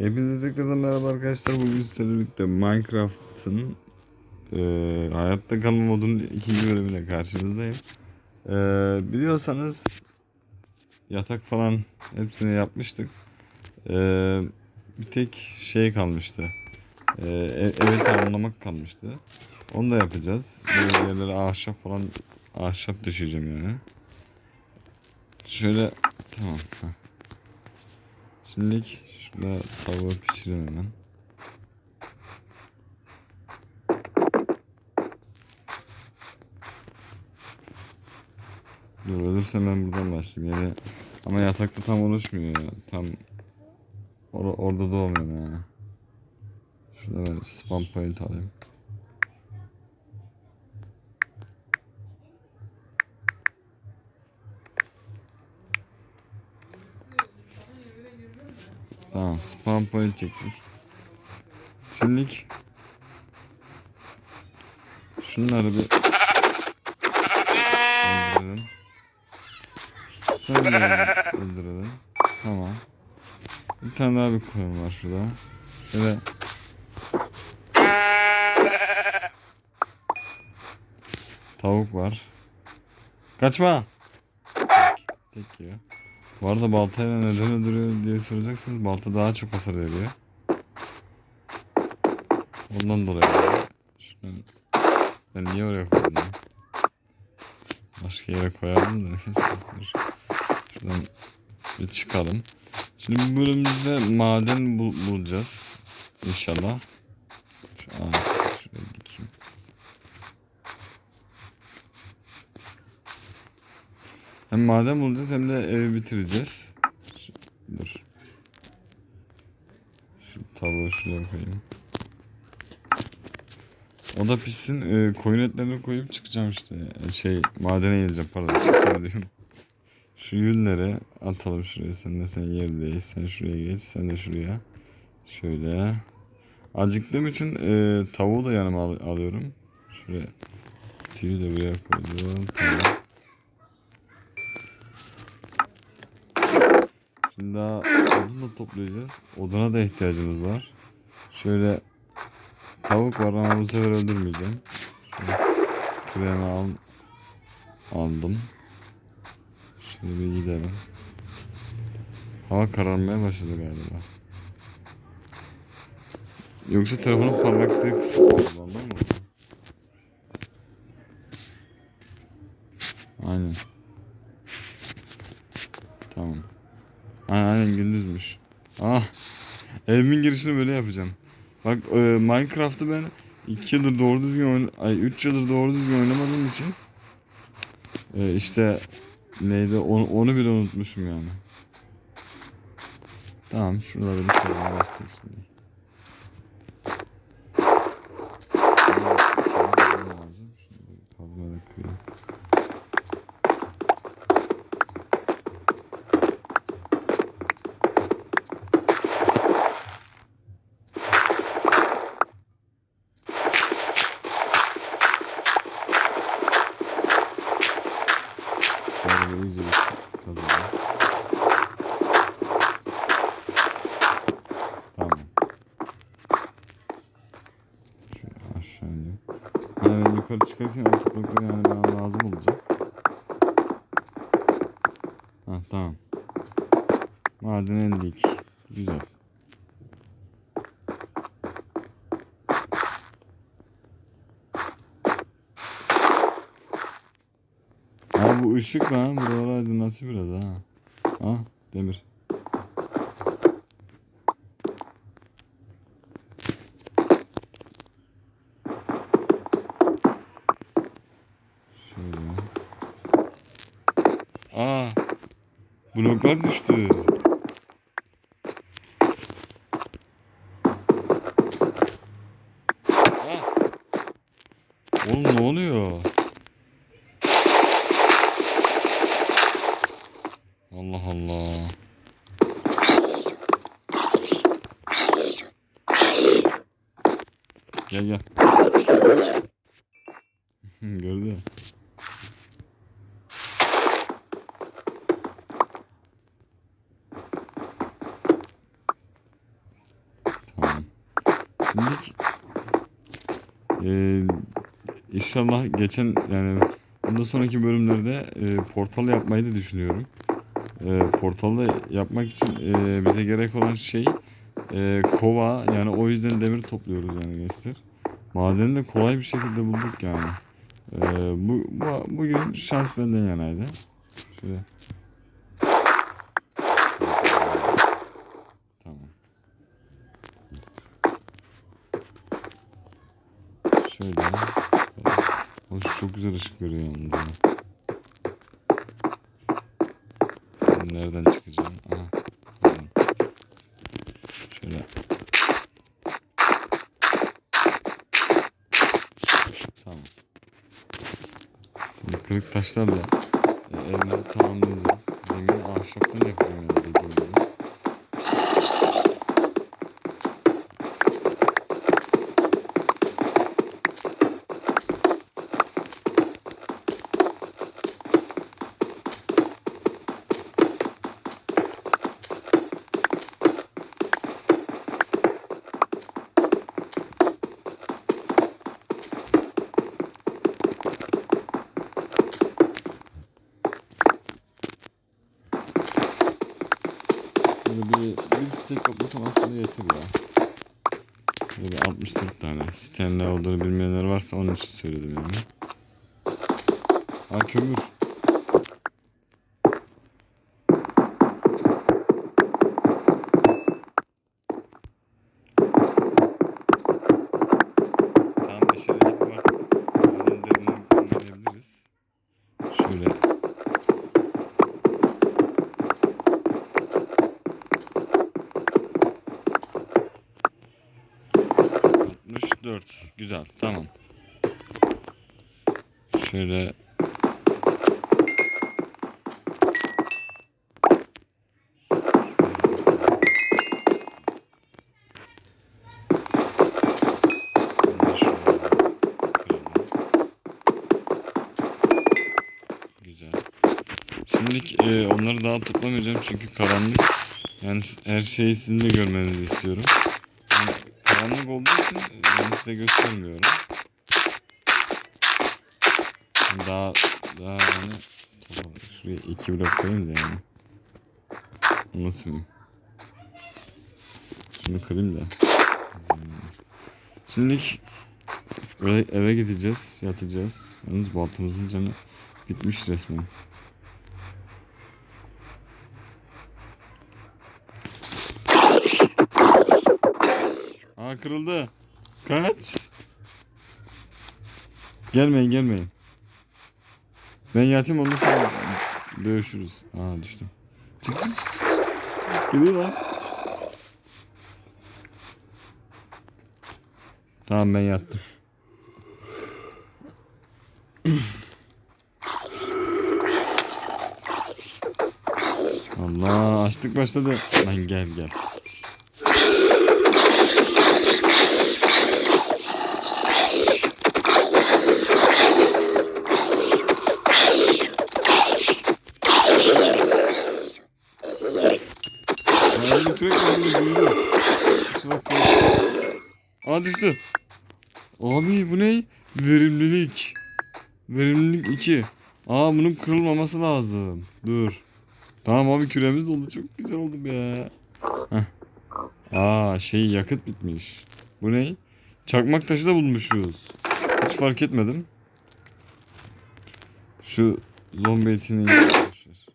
Hepinize tekrardan merhaba arkadaşlar. Bugün sizlerle birlikte Minecraft'ın eee hayatta kalma modunun ikinci bölümüyle karşınızdayım. Eee biliyorsanız yatak falan hepsini yapmıştık. Eee bir tek şey kalmıştı. Eee ev, evi tamamlamak kalmıştı. Onu da yapacağız. Böyle yerlere ahşap falan ahşap düşeceğim yani. Şöyle tamam. heh. Şimdilik şurada tavuğu pişirelim hemen. Dur ölürsem ben buradan başlayayım. Yani ama yatakta tam oluşmuyor ya. Tam or orada da olmuyor yani. Şurada ben spam point alayım. Tamam spam point çektik. Şimdilik şunları bir öldürelim. Şunları öldürelim. Tamam. Bir tane daha bir koyun var şurada. Şöyle Tavuk var. Kaçma. Tek, tek yiyor. Bu arada baltayla neden öldürüyor diye soracaksınız. Balta daha çok hasar veriyor. Ondan dolayı. Şunu ben niye oraya koydum ya? Başka yere koyardım da neyse. Şuradan bir çıkalım. Şimdi bu bölümde maden bul bulacağız. İnşallah. Şu, aa, şuraya dikeyim. Hem maden bulacağız hem de evi bitireceğiz. Şu- dur. Şu tavuğu şuraya koyayım. O da pişsin. E, koyun etlerini koyup çıkacağım işte. E, şey madene ineceğim pardon. Çıkacağım diyorum. Şu yünleri atalım şuraya. Sen de sen yerdeyiz. Sen şuraya geç. Sen de şuraya. Şöyle. Acıktığım için e, tavuğu da yanıma al- alıyorum. Şuraya. Tüyü de buraya koydum. Tamam. Şimdi daha odun da toplayacağız. Oduna da ihtiyacımız var. Şöyle tavuk var ama bu sefer öldürmeyeceğim. Kremi al, aldım. Şöyle bir gidelim. Hava kararmaya başladı galiba. Yoksa telefonun parlaklığı kısık oldu ondan mı? Aynen. Tamam. Aynen, gündüzmüş. Ah. Evimin girişini böyle yapacağım. Bak e, Minecraft'ı ben 2 yıldır doğru düzgün oyn ay 3 yıldır doğru düzgün oynamadığım için e, işte neydi onu, onu bile unutmuşum yani. Tamam şuraları bir başlayalım şimdi. Lazım. Şunu bir kazmayla kırayım. Şöyle bir iyice bir kazalım. Tamam. Şöyle aşağı ineyim. Yani ben yukarı çıkarken topraklar yani bana lazım olacak. Ha tamam. Maden indik. Güzel. Ha bu ışık lan. Buraları aydınlatıyor biraz ha. Ha demir. Şöyle. Aa. Bloklar düştü. Oğlum ne oluyor? Allah Allah. Gel gel. Gördü. Şimdi e, inşallah geçen yani bundan sonraki bölümlerde e, portal yapmayı da düşünüyorum. E, portalı yapmak için e, bize gerek olan şey e, kova yani o yüzden demir topluyoruz yani gençler. Madeni de kolay bir şekilde bulduk yani. E, bu, bu bugün şans benden yanaydı. Şöyle. Tamam. Şöyle. Hoş çok güzel ışık veriyor yalnız. nereden çıkacağım? Aha. Şöyle. Tamam. Şimdi kırık taşlarla e, evimizi tamamlayacağız. Zemini ahşaptan yapacağım yani yeter ya. Böyle 64 tane. Sitenin ne olduğunu bilmeyenler varsa onun için söyledim yani. Ha kömür. Güzel. Tamam. Şöyle. Şimdilik e, onları daha toplamayacağım çünkü karanlık. Yani her şeyi sizin de görmenizi istiyorum. Karanlık olduğu için ben size göstermiyorum. Daha daha yani şuraya iki blok koyayım da yani. Unutmayayım. Şunu kırayım da. Şimdilik eve, eve gideceğiz, yatacağız. Yalnız baltamızın canı bitmiş resmen. Aa kırıldı. Kaç. Gelmeyin gelmeyin. Ben yatayım ondan sonra dövüşürüz. Aa düştüm. Çık çık çık çık. çık. Geliyor lan. Tamam ben yattım. Allah açlık başladı. Lan gel gel. Ne? Verimlilik. Verimlilik 2. Aa bunun kırılmaması lazım. Dur. Tamam abi küremiz doldu. Çok güzel oldu be. Heh. Aa şey yakıt bitmiş. Bu ne? Çakmak taşı da bulmuşuz. Hiç fark etmedim. Şu zombi etini arkadaşlar.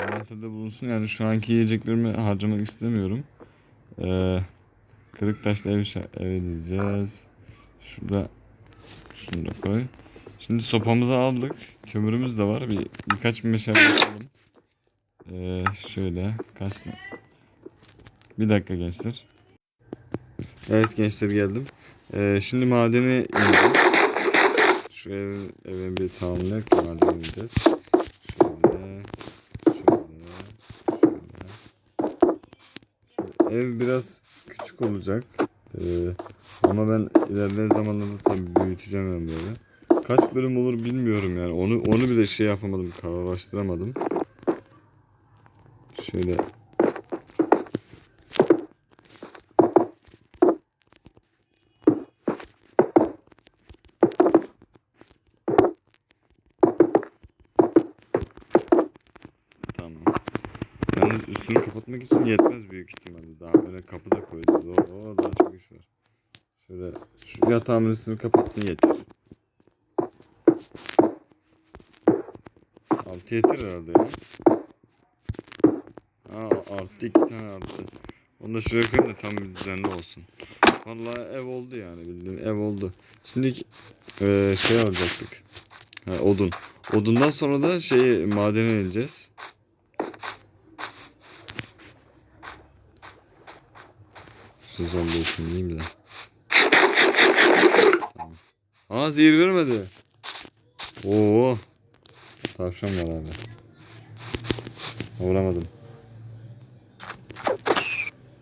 Envanterde bulunsun yani şu anki yiyeceklerimi harcamak istemiyorum. Ee, kırık taşla ev, ev edeceğiz. Şurada şunu da koy. Şimdi sopamızı aldık. Kömürümüz de var. Bir birkaç bir meşale yapalım. Ee, şöyle kaç? Bir dakika gençler. Evet gençler geldim. Ee, şimdi madeni ineceğiz. Şu ev, eve bir tamamlayak madeni ineceğiz. Ev biraz küçük olacak. Ee, ama ben ilerleyen zamanlarda tabii büyüteceğim ben böyle. Kaç bölüm olur bilmiyorum yani. Onu onu bile şey yapamadım, kararlaştıramadım. Şöyle Yalnız üstünü kapatmak için yetmez büyük ihtimalle. Daha böyle kapı da koyacağız. O, o daha çok iş var. Şöyle şu yatağımın üstünü kapatsın yeter. Altı yeter herhalde ya. Aa arttı iki tane arttı. Onu da şuraya koyayım da tam bir düzenli olsun. Vallahi ev oldu yani bildiğin ev oldu. Şimdi eee, şey alacaktık. Ha, odun. Odundan sonra da şeyi madene ineceğiz. Yiyeyim de. Tamam. Aa zehir vermedi. Oo. Tavşan var abi. Vuramadım.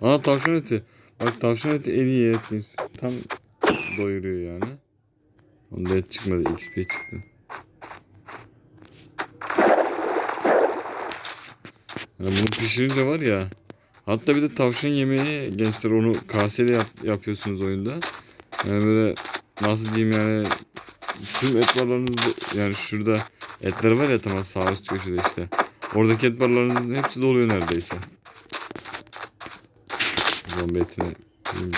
Aa tavşan eti. Bak tavşan eti en iyi et. Tam doyuruyor yani. Onda et çıkmadı. XP çıktı. Yani bunu pişirince var ya. Hatta bir de tavşan yemeği gençler onu kaseyle yap, yapıyorsunuz oyunda. Yani böyle nasıl diyeyim yani tüm et barlarınız yani şurada etler var ya tamam sağ üst köşede işte. Oradaki et barlarınızın hepsi doluyor neredeyse. Zombi etini. Tamam.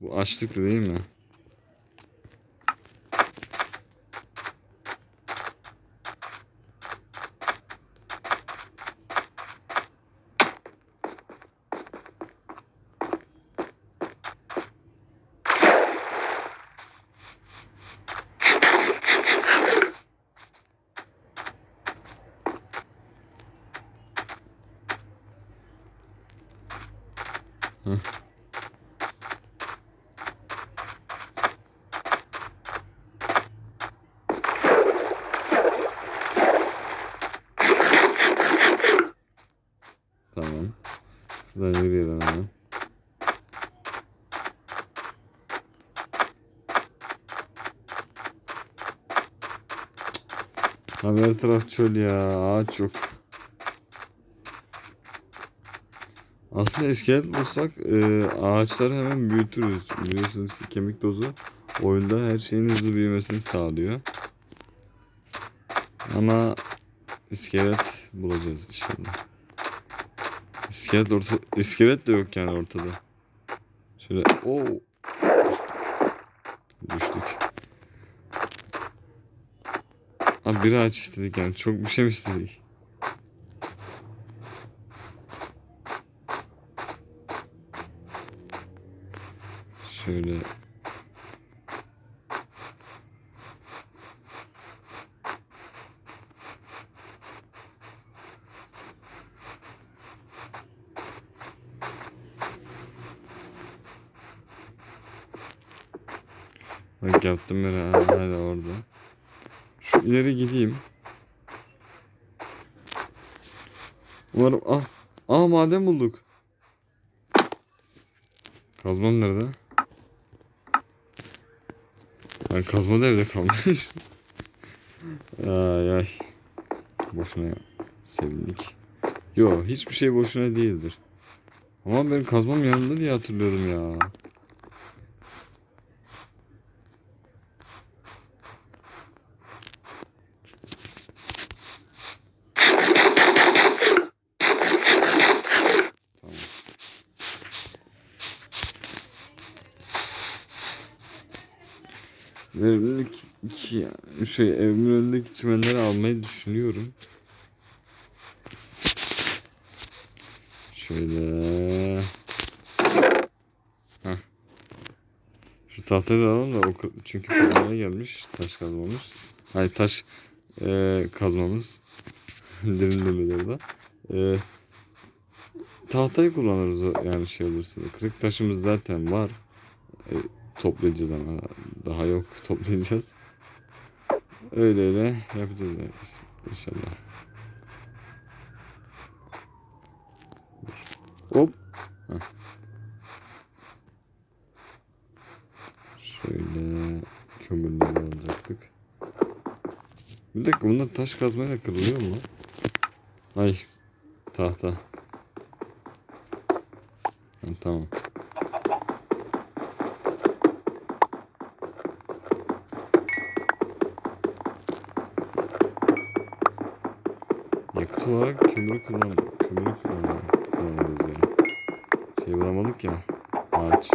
Bu açlıktı değil mi? Şuradan yürüyelim hemen. Abi her taraf çöl ya. Ağaç yok. Aslında iskelet bulsak e, ağaçları hemen büyütürüz. Biliyorsunuz ki kemik tozu oyunda her şeyin hızlı büyümesini sağlıyor. Ama iskelet bulacağız inşallah. İskelet orta iskelet de yok yani ortada. Şöyle o düştük. Düştük. Abi bir ağaç istedik yani çok bir şey mi istedik? Şöyle Bak yaptım ben ha, hala orada. Şu ileri gideyim. Umarım ah ah maden bulduk. Kazmam nerede? Ben kazma da evde kalmış. ay ay. Boşuna sevindik. Yo hiçbir şey boşuna değildir. Ama benim kazmam yanında diye hatırlıyorum ya. Tamam. Verimlilik 2 yani. Şey evimin önündeki çimenleri almayı düşünüyorum. Şöyle. Heh. Şu tahtayı da alalım da çünkü kazmaya gelmiş. Taş kazmamız. Hayır taş eee, kazmamız. Derin demeleri da. Eee tahtayı kullanırız yani şey olursa. Kırık taşımız zaten var. E, toplayacağız ama daha yok toplayacağız. Öyle öyle yapacağız inşallah. Hop. Şöyle kömürleri alacaktık. Bir dakika bunlar taş kazmayla kırılıyor mu? Ay tahta. Tamam. Olarak kömürü kullan kömürü kullan kullanırız ya. Şey bulamadık ya. Ağaç.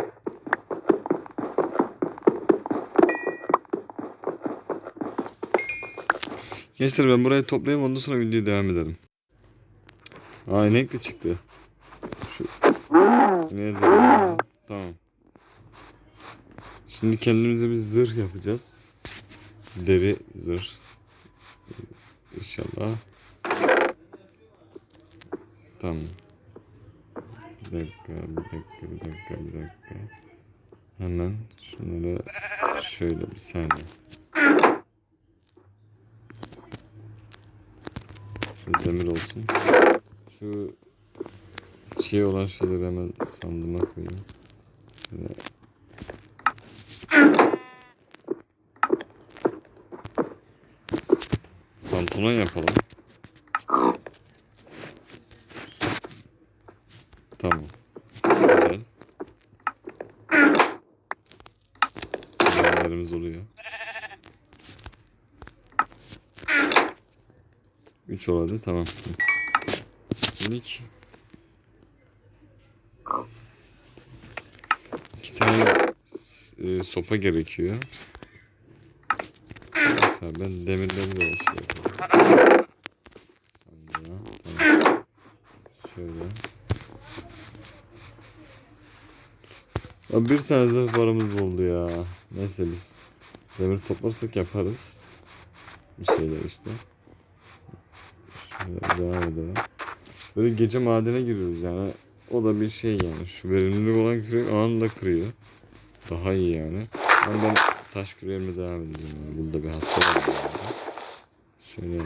Gençler ben burayı toplayayım ondan sonra videoya devam edelim. Aa inek de çıktı. Şu nerede? Tamam. Şimdi kendimize bir zırh yapacağız. Deri zırh. İnşallah. Tamam. Bir dakika, bir dakika, bir dakika, bir dakika. Hemen şunları şöyle bir saniye. Şu demir olsun. Şu şey olan şeyleri hemen sandıma koyayım. Şöyle. Pantolon yapalım. Tamam. Güzel. Malzemelerimiz oluyor. 3 oldu tamam. Şimdi iki. Tane e, sopa gerekiyor. Mesela ben demirleri de şey. Sandığa. Tamam. Şöyle. Ya bir tane zırh paramız oldu ya. Neyse biz demir toplarsak yaparız. Bir şeyler işte. Şöyle devam edelim. Böyle gece madene giriyoruz yani. O da bir şey yani. Şu verimlilik olan kürek anında kırıyor. Daha iyi yani. Ama ben taş küreğime devam edeceğim yani. Burada bir hata var yani. Şöyle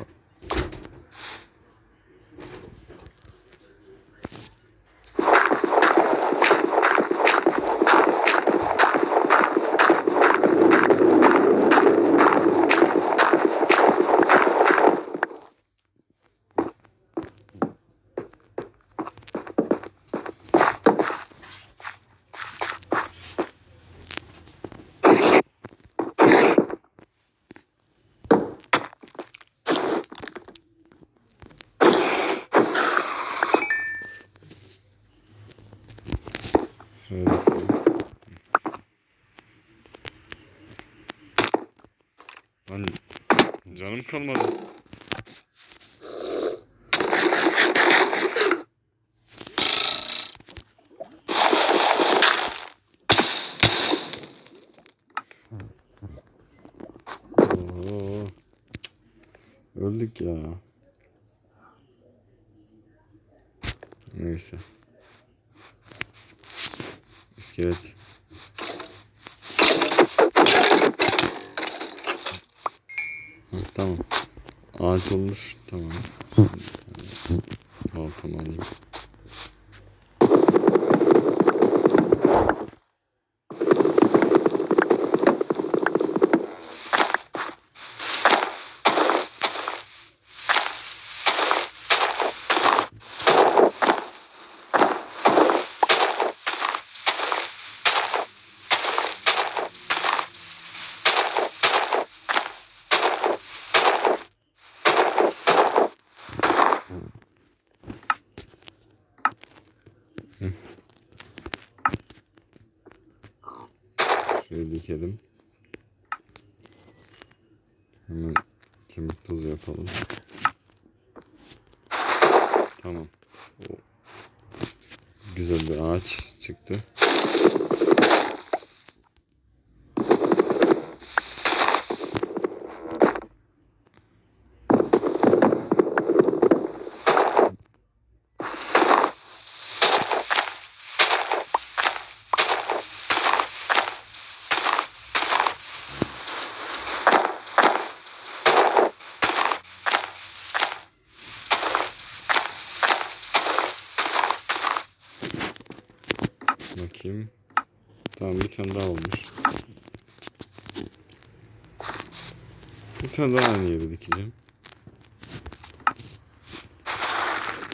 Şöyle yapalım. Lan canım kalmadı. Öldük ya. Neyse. İskelet. Tamam. Ağaç olmuş. Tamam. Baltamı alayım. Şöyle dikelim. Hemen kemik tozu yapalım. Tamam. Güzel bir ağaç çıktı. Bakayım. Tamam bir tane daha olmuş. Bir tane daha aynı yere dikeceğim.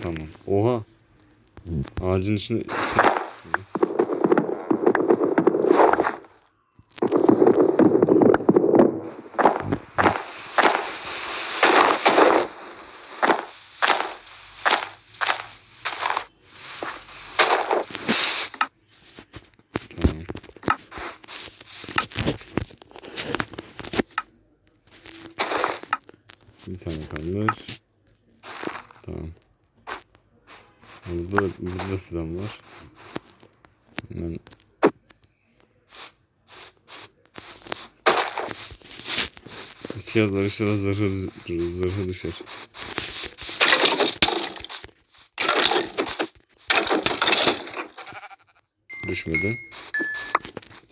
Tamam. Oha. Ağacın içine... içine- tane kalmış. Tamam. Burada, burada da filan var. Hemen İki yazılar inşallah zırhı, zırhı düşer. Düşmedi.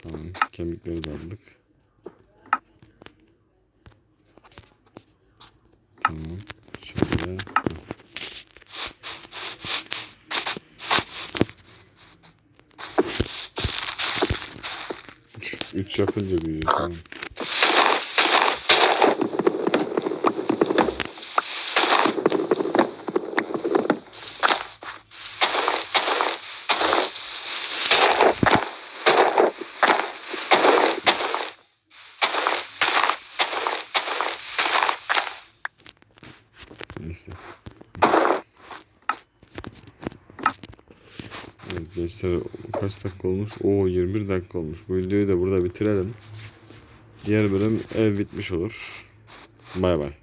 Tamam. Kemikleri de aldık. Tamam. Şöyle. 3 yapınca büyüyor. Tamam. Neyse. Evet kaç dakika olmuş? Oo 21 dakika olmuş. Bu videoyu da burada bitirelim. Diğer bölüm ev bitmiş olur. Bay bay.